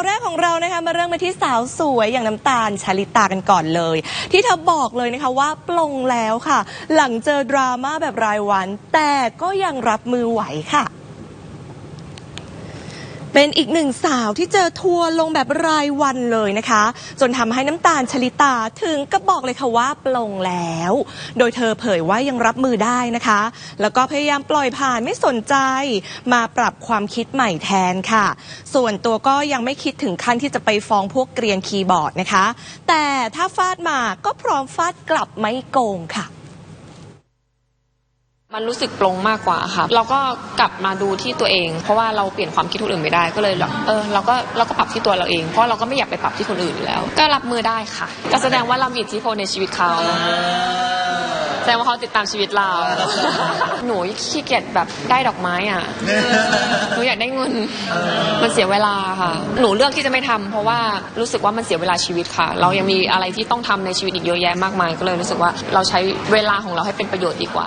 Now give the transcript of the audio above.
าวแรกของเรานะคะมาเริ่มมาที่สาวสวยอย่างน้ำตาลชาลิตากันก่อนเลย ที่เธอบอกเลยนะคะว่าปลงแล้วค่ะ หลังเจอดราม่าแบบรายวัน แต่ก็ยังรับมือไหวค่ะ เป็นอีกหนึ่งสาวที่เจอทัวร์ลงแบบรายวันเลยนะคะ จนทำให้น้ำตาลชลิตาถึงก็บอกเลยค่ะว่าปลงแล้ว โดยเธอเผยว่ายังรับมือได้นะคะ แล้วก็พยายามปล่อยผ่านไม่สนใจ มาปรับความคิดใหม่แทนค่ะ ส่วนตัวก็ยังไม่คิดถึงขั้นที่จะไปฟ้องพวกเกรียนคีย์บอร์ดนะคะ แต่ถ้าฟาดมาก็พร้อมฟาดกลับไม่โกงค่ะ มันรู้สึกปลงมากกว่าค่ะ เราก็กลับมาดูที่ตัวเอง เพราะว่าเราเปลี่ยนความคิดคนอื่นไม่ได้ก็เลยแบบเออเราก็เราก็ปรับที่ตัวเราเอง เพราะเราก็ไม่อยากไปปรับที่คนอื่นอยู่แล้ว ก็รับมือได้ค่ะ ก็แสดงว่าเรามีอิทธิพลในชีวิตเขาแสดงว่าเขาติดตามชีวิตเรา หนูขี้เกียจแบบได้ดอกไม้อะ หนูอยากได้เงิน มันเสียเวลาค่ะ หนูเลือกที่จะไม่ทำเพราะว่ารู้สึกว่ามันเสียเวลาชีวิตค่ะ เรายังมีอะไรที่ต้องทำในชีวิตอีกเยอะแยะมากมาย ก็เลยรู้สึกว่าเราใช้เวลาของเราให้เป็นประโยชน์ดีกว่า